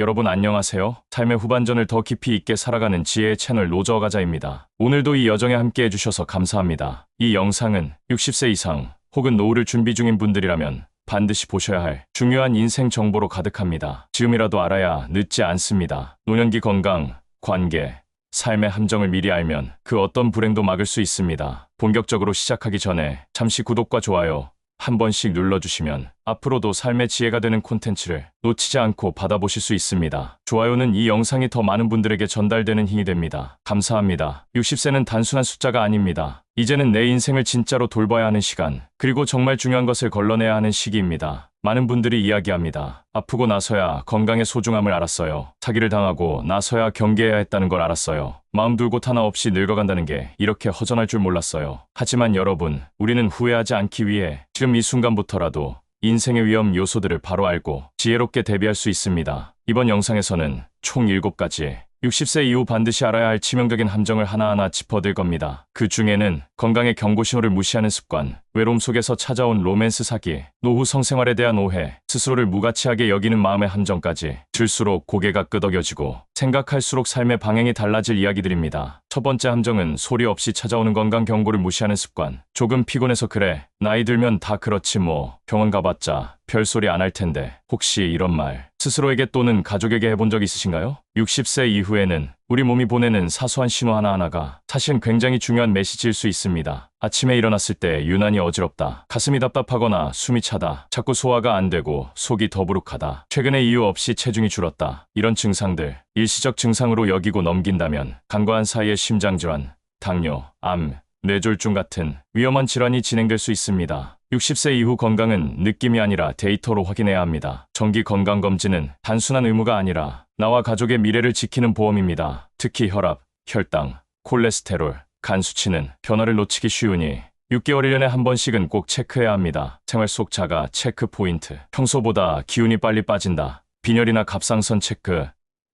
여러분 안녕하세요. 삶의 후반전을 더 깊이 있게 살아가는 지혜의 채널 로저가자입니다. 오늘도 이 여정에 함께 해 주셔서 감사합니다. 이 영상은 60세 이상 혹은 노후를 준비 중인 분들이라면 반드시 보셔야 할 중요한 인생 정보로 가득합니다. 지금이라도 알아야 늦지 않습니다. 노년기 건강, 관계, 삶의 함정을 미리 알면 그 어떤 불행도 막을 수 있습니다. 본격적으로 시작하기 전에 잠시 구독과 좋아요 한 번씩 눌러주시면 앞으로도 삶의 지혜가 되는 콘텐츠를 놓치지 않고 받아보실 수 있습니다. 좋아요는 이 영상이 더 많은 분들에게 전달되는 힘이 됩니다. 감사합니다. 60세는 단순한 숫자가 아닙니다. 이제는 내 인생을 진짜로 돌봐야 하는 시간, 그리고 정말 중요한 것을 걸러내야 하는 시기입니다. 많은 분들이 이야기합니다. 아프고 나서야 건강의 소중함을 알았어요. 사기를 당하고 나서야 경계해야 했다는 걸 알았어요. 마음 둘곳 하나 없이 늙어간다는 게 이렇게 허전할 줄 몰랐어요. 하지만 여러분, 우리는 후회하지 않기 위해 지금 이 순간부터라도 인생의 위험 요소들을 바로 알고 지혜롭게 대비할 수 있습니다. 이번 영상에서는 총 7가지 60세 이후 반드시 알아야 할 치명적인 함정을 하나하나 짚어들 겁니다. 그 중에는 건강의 경고 신호를 무시하는 습관, 외로움 속에서 찾아온 로맨스 사기, 노후 성생활에 대한 오해, 스스로를 무가치하게 여기는 마음의 함정까지 들수록 고개가 끄덕여지고 생각할수록 삶의 방향이 달라질 이야기들입니다. 첫 번째 함정은 소리 없이 찾아오는 건강 경고를 무시하는 습관. 조금 피곤해서 그래. 나이 들면 다 그렇지 뭐. 병원 가봤자 별소리 안 할 텐데. 혹시 이런 말 스스로에게 또는 가족에게 해본 적 있으신가요? 60세 이후에는 우리 몸이 보내는 사소한 신호 하나하나가 사실은 굉장히 중요한 메시지일 수 있습니다. 아침에 일어났을 때 유난히 어지럽다. 가슴이 답답하거나 숨이 차다. 자꾸 소화가 안 되고 속이 더부룩하다. 최근에 이유 없이 체중이 줄었다. 이런 증상들 일시적 증상으로 여기고 넘긴다면 간과한 사이에 심장질환, 당뇨, 암, 뇌졸중 같은 위험한 질환이 진행될 수 있습니다. 60세 이후 건강은 느낌이 아니라 데이터로 확인해야 합니다. 정기 건강검진은 단순한 의무가 아니라 나와 가족의 미래를 지키는 보험입니다. 특히 혈압, 혈당, 콜레스테롤, 간 수치는 변화를 놓치기 쉬우니 6개월 1년에 한 번씩은 꼭 체크해야 합니다. 생활 속 자가 체크 포인트. 평소보다 기운이 빨리 빠진다. 빈혈이나 갑상선 체크.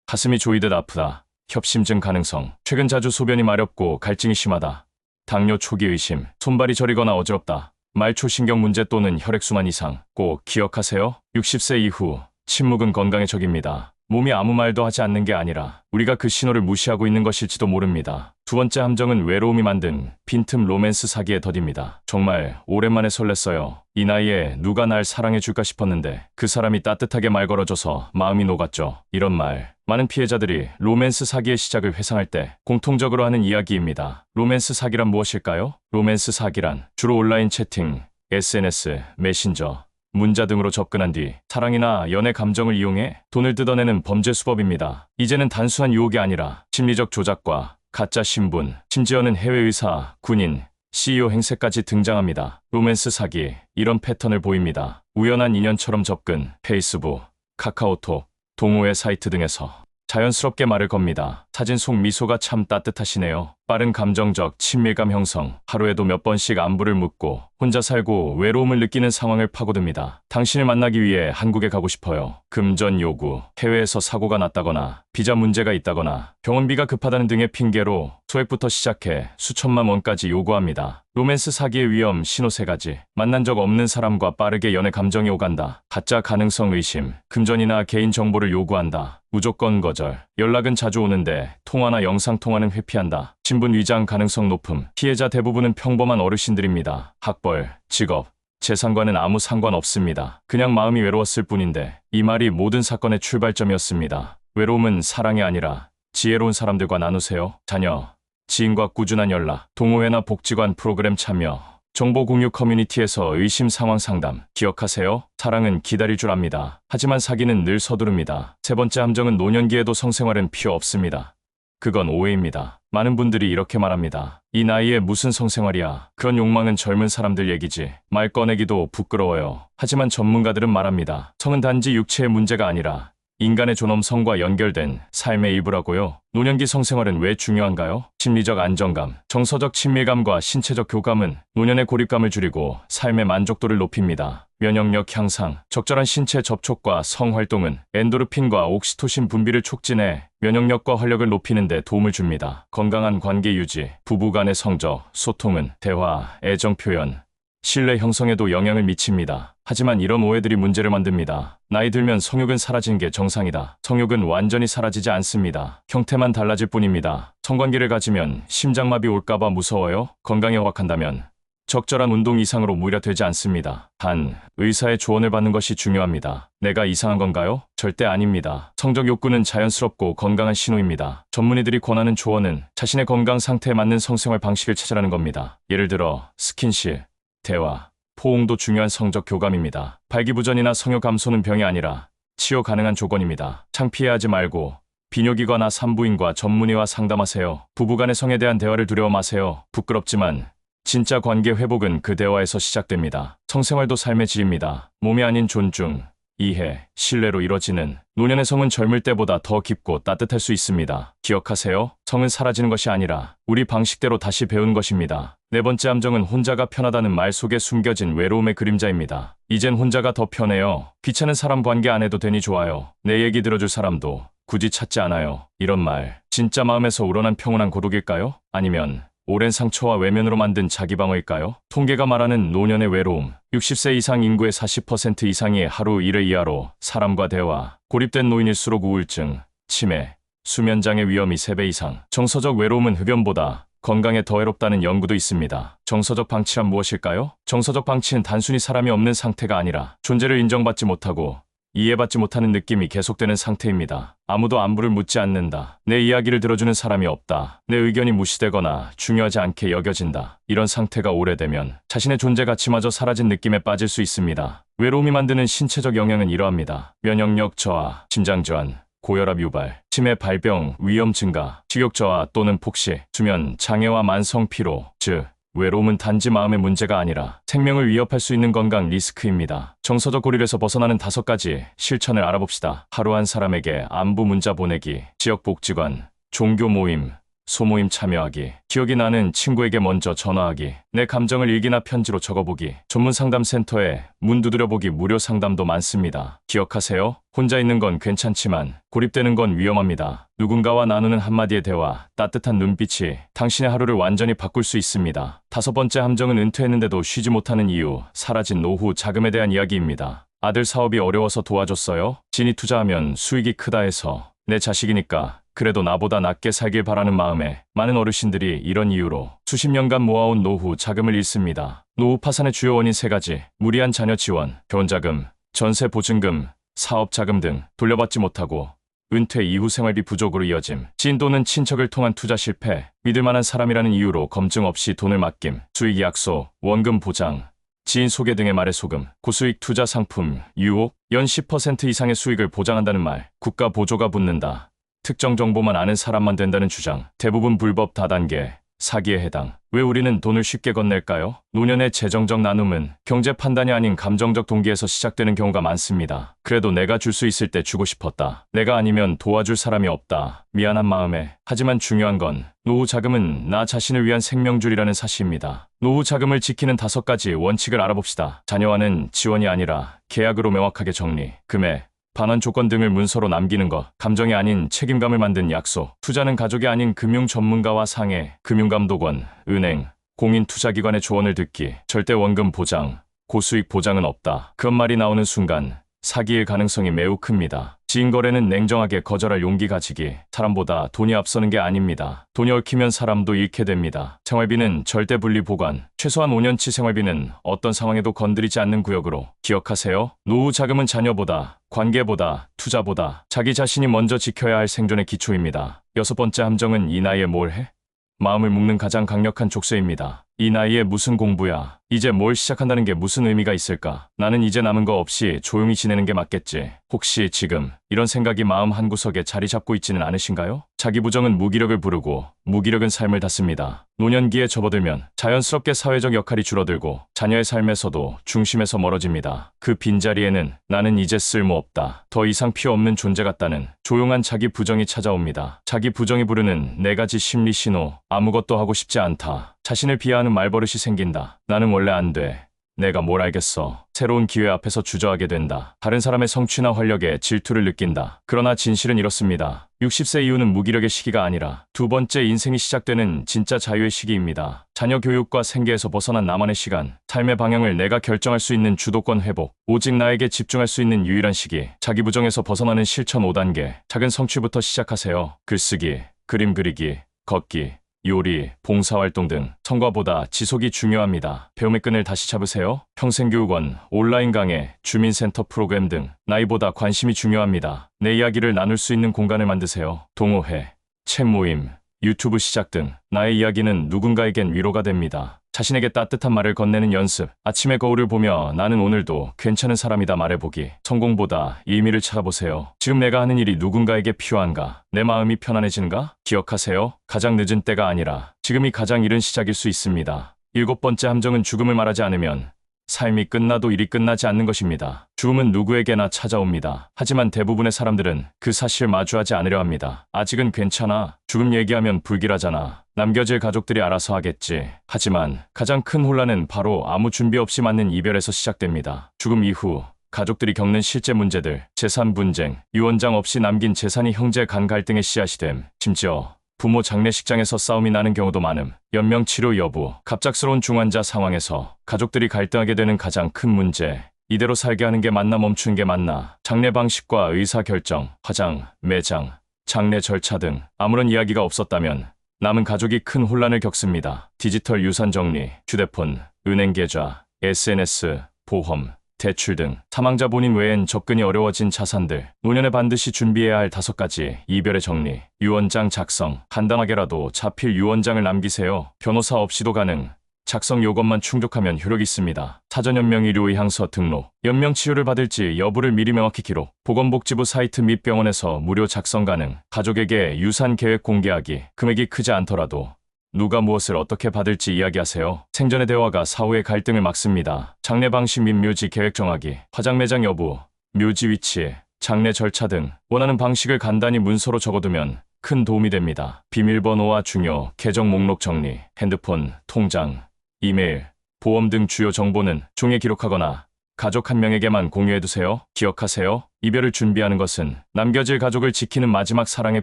가슴이 조이듯 아프다. 협심증 가능성. 최근 자주 소변이 마렵고 갈증이 심하다. 당뇨 초기 의심. 손발이 저리거나 어지럽다. 말초신경 문제 또는 혈액순환 이상. 꼭 기억하세요. 60세 이후 침묵은 건강의 적입니다. 몸이 아무 말도 하지 않는 게 아니라 우리가 그 신호를 무시하고 있는 것일지도 모릅니다. 두 번째 함정은 외로움이 만든 빈틈 로맨스 사기의 덫입니다. 정말 오랜만에 설렜어요. 이 나이에 누가 날 사랑해줄까 싶었는데 그 사람이 따뜻하게 말 걸어줘서 마음이 녹았죠. 이런 말. 많은 피해자들이 로맨스 사기의 시작을 회상할 때 공통적으로 하는 이야기입니다. 로맨스 사기란 무엇일까요? 로맨스 사기란 주로 온라인 채팅, SNS, 메신저, 문자 등으로 접근한 뒤 사랑이나 연애 감정을 이용해 돈을 뜯어내는 범죄 수법입니다. 이제는 단순한 유혹이 아니라 심리적 조작과 가짜 신분, 심지어는 해외 의사, 군인, CEO 행세까지 등장합니다. 로맨스 사기, 이런 패턴을 보입니다. 우연한 인연처럼 접근, 페이스북, 카카오톡, 동호회 사이트 등에서 자연스럽게 말을 겁니다. 사진 속 미소가 참 따뜻하시네요. 빠른 감정적 친밀감 형성, 하루에도 몇 번씩 안부를 묻고 혼자 살고 외로움을 느끼는 상황을 파고듭니다. 당신을 만나기 위해 한국에 가고 싶어요. 금전 요구, 해외에서 사고가 났다거나 비자 문제가 있다거나 병원비가 급하다는 등의 핑계로 소액부터 시작해 수천만 원까지 요구합니다. 로맨스 사기의 위험 신호 세 가지. 만난 적 없는 사람과 빠르게 연애 감정이 오간다. 가짜 가능성 의심. 금전이나 개인 정보를 요구한다. 무조건 거절. 연락은 자주 오는데 통화나 영상 통화는 회피한다. 신분 위장 가능성 높음. 피해자 대부분은 평범한 어르신들입니다. 학벌, 직업, 재산과는 아무 상관 없습니다. 그냥 마음이 외로웠을 뿐인데 이 말이 모든 사건의 출발점이었습니다. 외로움은 사랑이 아니라 지혜로운 사람들과 나누세요. 자녀, 지인과 꾸준한 연락, 동호회나 복지관 프로그램 참여, 정보 공유 커뮤니티에서 의심 상황 상담. 기억하세요? 사랑은 기다릴 줄 압니다. 하지만 사기는 늘 서두릅니다. 세 번째 함정은 노년기에도 성생활은 필요 없습니다. 그건 오해입니다. 많은 분들이 이렇게 말합니다. 이 나이에 무슨 성생활이야. 그런 욕망은 젊은 사람들 얘기지. 말 꺼내기도 부끄러워요. 하지만 전문가들은 말합니다. 성은 단지 육체의 문제가 아니라 인간의 존엄성과 연결된 삶의 일부라고요. 노년기 성생활은 왜 중요한가요? 심리적 안정감, 정서적 친밀감과 신체적 교감은 노년의 고립감을 줄이고 삶의 만족도를 높입니다. 면역력 향상, 적절한 신체 접촉과 성활동은 엔도르핀과 옥시토신 분비를 촉진해 면역력과 활력을 높이는 데 도움을 줍니다. 건강한 관계 유지, 부부 간의 성적, 소통은 대화, 애정 표현, 신뢰 형성에도 영향을 미칩니다. 하지만 이런 오해들이 문제를 만듭니다. 나이 들면 성욕은 사라지는 게 정상이다. 성욕은 완전히 사라지지 않습니다. 형태만 달라질 뿐입니다. 성관계를 가지면 심장마비 올까봐 무서워요? 건강에 허락한다면 적절한 운동 이상으로 무려 되지 않습니다. 단, 의사의 조언을 받는 것이 중요합니다. 내가 이상한 건가요? 절대 아닙니다. 성적 욕구는 자연스럽고 건강한 신호입니다. 전문의들이 권하는 조언은 자신의 건강 상태에 맞는 성생활 방식을 찾으라는 겁니다. 예를 들어, 스킨십, 대화, 포옹도 중요한 성적 교감입니다. 발기부전이나 성욕 감소는 병이 아니라 치료 가능한 조건입니다. 창피해하지 말고 비뇨기과나 산부인과 전문의와 상담하세요. 부부간의 성에 대한 대화를 두려워 마세요. 부끄럽지만 진짜 관계 회복은 그 대화에서 시작됩니다. 성생활도 삶의 질입니다. 몸이 아닌 존중, 이해, 신뢰로 이뤄지는 노년의 성은 젊을 때보다 더 깊고 따뜻할 수 있습니다. 기억하세요. 성은 사라지는 것이 아니라 우리 방식대로 다시 배운 것입니다. 네 번째 함정은 혼자가 편하다는 말 속에 숨겨진 외로움의 그림자입니다. 이젠 혼자가 더 편해요. 귀찮은 사람 관계 안 해도 되니 좋아요. 내 얘기 들어줄 사람도 굳이 찾지 않아요. 이런 말, 진짜 마음에서 우러난 평온한 고독일까요? 아니면 오랜 상처와 외면으로 만든 자기 방어일까요? 통계가 말하는 노년의 외로움, 60세 이상 인구의 40% 이상이 하루 일을 이하로 사람과 대화, 고립된 노인일수록 우울증, 치매, 수면장애 위험이 3배 이상, 정서적 외로움은 흡연보다 건강에 더 해롭다는 연구도 있습니다. 정서적 방치란 무엇일까요? 정서적 방치는 단순히 사람이 없는 상태가 아니라 존재를 인정받지 못하고 이해받지 못하는 느낌이 계속되는 상태입니다. 아무도 안부를 묻지 않는다. 내 이야기를 들어주는 사람이 없다. 내 의견이 무시되거나 중요하지 않게 여겨진다. 이런 상태가 오래되면 자신의 존재 가치마저 사라진 느낌에 빠질 수 있습니다. 외로움이 만드는 신체적 영향은 이러합니다. 면역력 저하, 심장 저한, 고혈압 유발, 치매 발병, 위험 증가, 식욕 저하 또는 폭식, 수면 장애와 만성 피로, 즉 외로움은 단지 마음의 문제가 아니라 생명을 위협할 수 있는 건강 리스크입니다. 정서적 고립에서 벗어나는 다섯 가지 실천을 알아봅시다. 하루 한 사람에게 안부 문자 보내기, 지역복지관, 종교 모임, 소모임 참여하기, 기억이 나는 친구에게 먼저 전화하기, 내 감정을 일기나 편지로 적어보기, 전문 상담센터에 문 두드려보기 무료 상담도 많습니다. 기억하세요. 혼자 있는 건 괜찮지만 고립되는 건 위험합니다. 누군가와 나누는 한마디의 대화, 따뜻한 눈빛이 당신의 하루를 완전히 바꿀 수 있습니다. 다섯 번째 함정은 은퇴했는데도 쉬지 못하는 이유, 사라진 노후 자금에 대한 이야기입니다. 아들 사업이 어려워서 도와줬어요? 진이 투자하면 수익이 크다 해서 내 자식이니까 그래도 나보다 낫게 살길 바라는 마음에 많은 어르신들이 이런 이유로 수십 년간 모아온 노후 자금을 잃습니다. 노후 파산의 주요 원인 세 가지, 무리한 자녀 지원, 결혼자금, 전세 보증금, 사업 자금 등 돌려받지 못하고 은퇴 이후 생활비 부족으로 이어짐, 또는 친척을 통한 투자 실패, 믿을 만한 사람이라는 이유로 검증 없이 돈을 맡김, 수익 약속, 원금 보장, 지인 소개 등의 말에 속음, 고수익 투자 상품, 유혹, 연 10% 이상의 수익을 보장한다는 말, 국가 보조가 붙는다. 특정 정보만 아는 사람만 된다는 주장, 대부분 불법 다단계, 사기에 해당. 왜 우리는 돈을 쉽게 건넬까요? 노년의 재정적 나눔은 경제 판단이 아닌 감정적 동기에서 시작되는 경우가 많습니다. 그래도 내가 줄 수 있을 때 주고 싶었다. 내가 아니면 도와줄 사람이 없다. 미안한 마음에. 하지만 중요한 건 노후 자금은 나 자신을 위한 생명줄이라는 사실입니다. 노후 자금을 지키는 다섯 가지 원칙을 알아봅시다. 자녀와는 지원이 아니라 계약으로 명확하게 정리. 금액, 반환 조건 등을 문서로 남기는 것, 감정이 아닌 책임감을 만든 약속, 투자는 가족이 아닌 금융 전문가와 상해, 금융감독원, 은행, 공인 투자기관의 조언을 듣기, 절대 원금 보장, 고수익 보장은 없다. 그런 말이 나오는 순간 사기일 가능성이 매우 큽니다. 지인 거래는 냉정하게 거절할 용기 가지기, 사람보다 돈이 앞서는 게 아닙니다. 돈이 얽히면 사람도 잃게 됩니다. 생활비는 절대 분리 보관, 최소한 5년치 생활비는 어떤 상황에도 건드리지 않는 구역으로 기억하세요. 노후 자금은 자녀보다, 관계보다, 투자보다 자기 자신이 먼저 지켜야 할 생존의 기초입니다. 여섯 번째 함정은 이 나이에 뭘 해? 마음을 묶는 가장 강력한 족쇄입니다. 이 나이에 무슨 공부야? 이제 뭘 시작한다는 게 무슨 의미가 있을까? 나는 이제 남은 거 없이 조용히 지내는 게 맞겠지. 혹시 지금 이런 생각이 마음 한구석에 자리 잡고 있지는 않으신가요? 자기 부정은 무기력을 부르고 무기력은 삶을 닫습니다. 노년기에 접어들면 자연스럽게 사회적 역할이 줄어들고 자녀의 삶에서도 중심에서 멀어집니다. 그 빈자리에는 나는 이제 쓸모없다. 더 이상 필요 없는 존재 같다는 조용한 자기 부정이 찾아옵니다. 자기 부정이 부르는 네 가지 심리 신호. 아무것도 하고 싶지 않다. 자신을 비하하는 말버릇이 생긴다. 나는 원래 안 돼. 내가 뭘 알겠어. 새로운 기회 앞에서 주저하게 된다. 다른 사람의 성취나 활력에 질투를 느낀다. 그러나 진실은 이렇습니다. 60세 이후는 무기력의 시기가 아니라 두 번째 인생이 시작되는 진짜 자유의 시기입니다. 자녀 교육과 생계에서 벗어난 나만의 시간, 삶의 방향을 내가 결정할 수 있는 주도권 회복, 오직 나에게 집중할 수 있는 유일한 시기, 자기 부정에서 벗어나는 실천 5단계, 작은 성취부터 시작하세요. 글쓰기, 그림 그리기, 걷기, 요리, 봉사활동 등 성과보다 지속이 중요합니다. 배움의 끈을 다시 잡으세요. 평생교육원, 온라인 강의, 주민센터 프로그램 등 나이보다 관심이 중요합니다. 내 이야기를 나눌 수 있는 공간을 만드세요. 동호회, 책 모임, 유튜브 시작 등 나의 이야기는 누군가에겐 위로가 됩니다. 자신에게 따뜻한 말을 건네는 연습. 아침의 거울을 보며 나는 오늘도 괜찮은 사람이다 말해보기. 성공보다 의미를 찾아보세요. 지금 내가 하는 일이 누군가에게 필요한가? 내 마음이 편안해지는가? 기억하세요. 가장 늦은 때가 아니라 지금이 가장 이른 시작일 수 있습니다. 일곱 번째 함정은 죽음을 말하지 않으면 삶이 끝나도 일이 끝나지 않는 것입니다. 죽음은 누구에게나 찾아옵니다. 하지만 대부분의 사람들은 그 사실을 마주하지 않으려 합니다. 아직은 괜찮아. 죽음 얘기하면 불길하잖아. 남겨질 가족들이 알아서 하겠지. 하지만 가장 큰 혼란은 바로 아무 준비 없이 맞는 이별에서 시작됩니다. 죽음 이후 가족들이 겪는 실제 문제들, 재산 분쟁, 유언장 없이 남긴 재산이 형제 간 갈등의 씨앗이 됨. 심지어 부모 장례식장에서 싸움이 나는 경우도 많음. 연명 치료 여부, 갑작스러운 중환자 상황에서 가족들이 갈등하게 되는 가장 큰 문제. 이대로 살게 하는 게 맞나 멈추는 게 맞나. 장례 방식과 의사 결정, 화장, 매장, 장례 절차 등 아무런 이야기가 없었다면 남은 가족이 큰 혼란을 겪습니다. 디지털 유산 정리, 휴대폰, 은행 계좌, SNS, 보험, 대출 등 사망자 본인 외엔 접근이 어려워진 자산들, 노년에 반드시 준비해야 할 다섯 가지 이별의 정리, 유언장 작성, 간단하게라도 자필 유언장을 남기세요. 변호사 없이도 가능. 작성 요것만 충족하면 효력이 있습니다. 사전 연명 의료 의 향서 등록, 연명 치료를 받을지 여부를 미리 명확히 기록, 보건복지부 사이트 및 병원에서 무료 작성 가능, 가족에게 유산 계획 공개하기, 금액이 크지 않더라도 누가 무엇을 어떻게 받을지 이야기하세요. 생전의 대화가 사후의 갈등을 막습니다. 장례 방식 및 묘지 계획 정하기, 화장 매장 여부, 묘지 위치, 장례 절차 등 원하는 방식을 간단히 문서로 적어두면 큰 도움이 됩니다. 비밀번호와 중요, 계정 목록 정리, 핸드폰, 통장, 이메일, 보험 등 주요 정보는 종이에 기록하거나 가족 한 명에게만 공유해두세요. 기억하세요. 이별을 준비하는 것은 남겨질 가족을 지키는 마지막 사랑의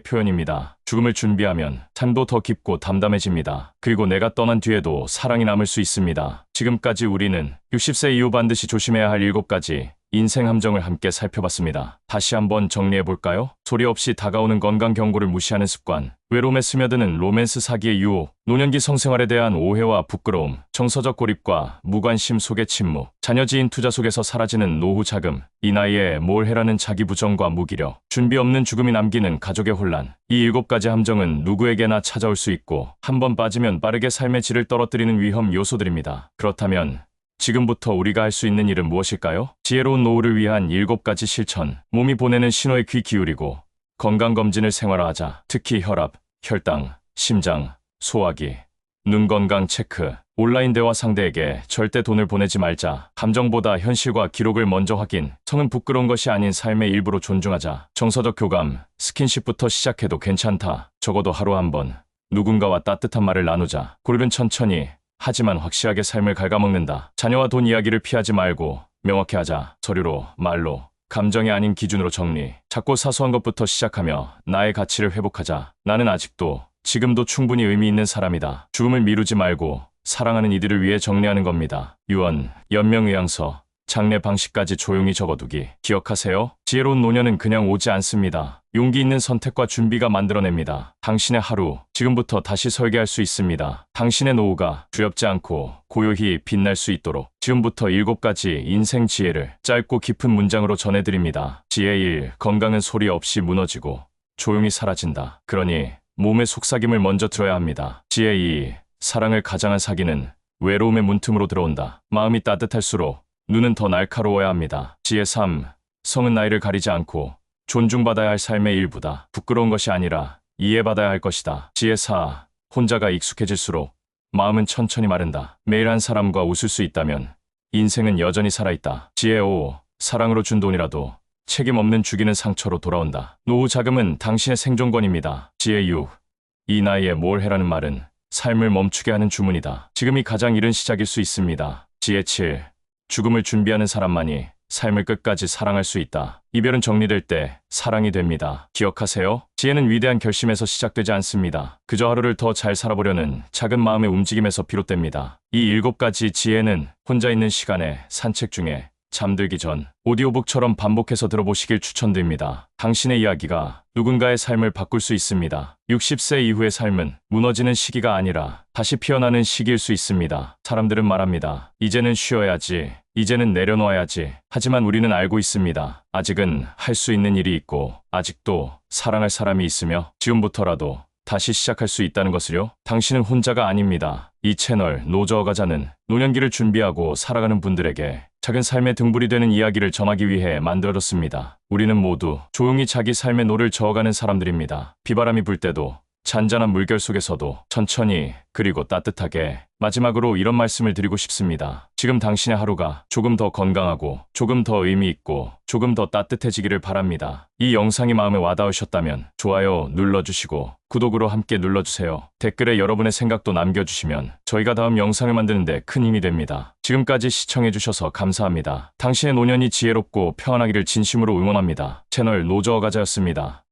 표현입니다. 죽음을 준비하면 삶도 더 깊고 담담해집니다. 그리고 내가 떠난 뒤에도 사랑이 남을 수 있습니다. 지금까지 우리는 60세 이후 반드시 조심해야 할 7가지 인생 함정을 함께 살펴봤습니다. 다시 한번 정리해볼까요? 소리 없이 다가오는 건강 경고를 무시하는 습관, 외로움에 스며드는 로맨스 사기의 유혹, 노년기 성생활에 대한 오해와 부끄러움, 정서적 고립과 무관심 속의 침묵, 자녀 지인 투자 속에서 사라지는 노후 자금, 이 나이에 뭘 해라는 자기 부정과 무기력, 준비 없는 죽음이 남기는 가족의 혼란. 이 일곱 가지 함정은 누구에게나 찾아올 수 있고 한 번 빠지면 빠르게 삶의 질을 떨어뜨리는 위험 요소들입니다. 그렇다면 지금부터 우리가 할 수 있는 일은 무엇일까요? 지혜로운 노후를 위한 일곱 가지 실천. 몸이 보내는 신호에 귀 기울이고 건강검진을 생활화하자. 특히 혈압, 혈당, 심장, 소화기, 눈 건강 체크. 온라인 대화 상대에게 절대 돈을 보내지 말자. 감정보다 현실과 기록을 먼저 확인. 성은 부끄러운 것이 아닌 삶의 일부로 존중하자. 정서적 교감, 스킨십부터 시작해도 괜찮다. 적어도 하루 한 번. 누군가와 따뜻한 말을 나누자. 골은 천천히, 하지만 확실하게 삶을 갉아먹는다. 자녀와 돈 이야기를 피하지 말고 명확히 하자. 서류로, 말로, 감정이 아닌 기준으로 정리. 작고 사소한 것부터 시작하며 나의 가치를 회복하자. 나는 아직도, 지금도 충분히 의미 있는 사람이다. 죽음을 미루지 말고 사랑하는 이들을 위해 정리하는 겁니다. 유언, 연명의향서, 장례 방식까지 조용히 적어두기. 기억하세요. 지혜로운 노년은 그냥 오지 않습니다. 용기 있는 선택과 준비가 만들어냅니다. 당신의 하루, 지금부터 다시 설계할 수 있습니다. 당신의 노후가 두렵지 않고 고요히 빛날 수 있도록 지금부터 일곱 가지 인생 지혜를 짧고 깊은 문장으로 전해드립니다. 지혜 1. 건강은 소리 없이 무너지고 조용히 사라진다. 그러니 몸의 속삭임을 먼저 들어야 합니다. 지혜 2. 사랑을 가장한 사기는 외로움의 문틈으로 들어온다. 마음이 따뜻할수록 눈은 더 날카로워야 합니다. 지혜 3. 성은 나이를 가리지 않고 존중받아야 할 삶의 일부다. 부끄러운 것이 아니라 이해받아야 할 것이다. 지혜 4. 혼자가 익숙해질수록 마음은 천천히 마른다. 매일 한 사람과 웃을 수 있다면 인생은 여전히 살아있다. 지혜 5. 사랑으로 준 돈이라도 책임 없는 죽이는 상처로 돌아온다. 노후 자금은 당신의 생존권입니다. 지혜 6. 이 나이에 뭘 해라는 말은 삶을 멈추게 하는 주문이다. 지금이 가장 이른 시작일 수 있습니다. 지혜 7. 죽음을 준비하는 사람만이 삶을 끝까지 사랑할 수 있다. 이별은 정리될 때 사랑이 됩니다. 기억하세요? 지혜는 위대한 결심에서 시작되지 않습니다. 그저 하루를 더 잘 살아보려는 작은 마음의 움직임에서 비롯됩니다. 이 일곱 가지 지혜는 혼자 있는 시간에 산책 중에 잠들기 전 오디오북처럼 반복해서 들어보시길 추천드립니다. 당신의 이야기가 누군가의 삶을 바꿀 수 있습니다. 60세 이후의 삶은 무너지는 시기가 아니라 다시 피어나는 시기일 수 있습니다. 사람들은 말합니다. 이제는 쉬어야지. 이제는 내려놓아야지. 하지만 우리는 알고 있습니다. 아직은 할 수 있는 일이 있고 아직도 사랑할 사람이 있으며 지금부터라도 다시 시작할 수 있다는 것을요? 당신은 혼자가 아닙니다. 이 채널 노저가자는 노년기를 준비하고 살아가는 분들에게 작은 삶의 등불이 되는 이야기를 전하기 위해 만들어졌습니다. 우리는 모두 조용히 자기 삶의 노를 저어가는 사람들입니다. 비바람이 불 때도 잔잔한 물결 속에서도 천천히 그리고 따뜻하게 마지막으로 이런 말씀을 드리고 싶습니다. 지금 당신의 하루가 조금 더 건강하고 조금 더 의미 있고 조금 더 따뜻해지기를 바랍니다. 이 영상이 마음에 와닿으셨다면 좋아요 눌러주시고 구독으로 함께 눌러주세요. 댓글에 여러분의 생각도 남겨주시면 저희가 다음 영상을 만드는데 큰 힘이 됩니다. 지금까지 시청해주셔서 감사합니다. 당신의 노년이 지혜롭고 평안하기를 진심으로 응원합니다. 채널 노저어가자였습니다.